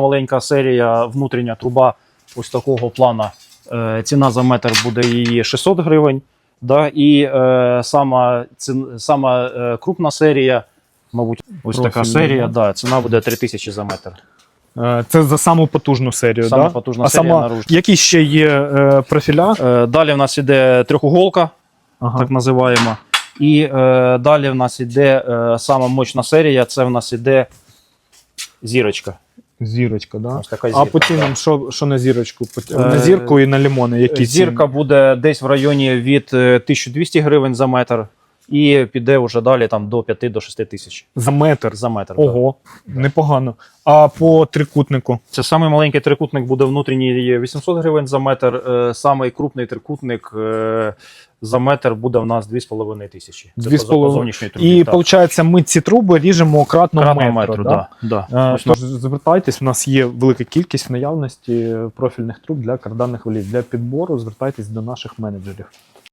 Маленька серія, внутрішня труба ось такого плана. Е, Ціна за метр буде її 600 гривень. Да? І е, сама, цін- сама е, крупна серія, мабуть, ось така серія, да. да, ціна буде 3000 за метр. Е, Це за саму потужну серію, Сама да? потужна а серія сама, наружна. які ще є е, профіля? Е, Далі в нас іде трьохуголка, Ага. так називаємо. І е, далі в нас іде е, сама мощна серія, це в нас іде зірочка. Зірочка, да? Ось така зірка, а потім да. що, що на зірочку? Е, На зірку і на лимони. Які Зірка буде десь в районі від е, 1200 гривень за метр, і піде вже далі там до 5 до 6 тисяч? За метр. за метр. да. Ого, непогано. А по трикутнику? Це самий маленький трикутник буде внутрішній 800 гривень за метр. е, Самий крупний трикутник е, за метр буде в нас 2,5 тисячі. Це Дві по- з половиною. по зовнішній трубі, І виходить, ми ці труби ріжемо кратно, Кратного метру. метру, да? да? Да. Е, Тож звертайтесь, у нас є велика кількість в наявності профільних труб для карданних волів. Для підбору звертайтесь до наших менеджерів.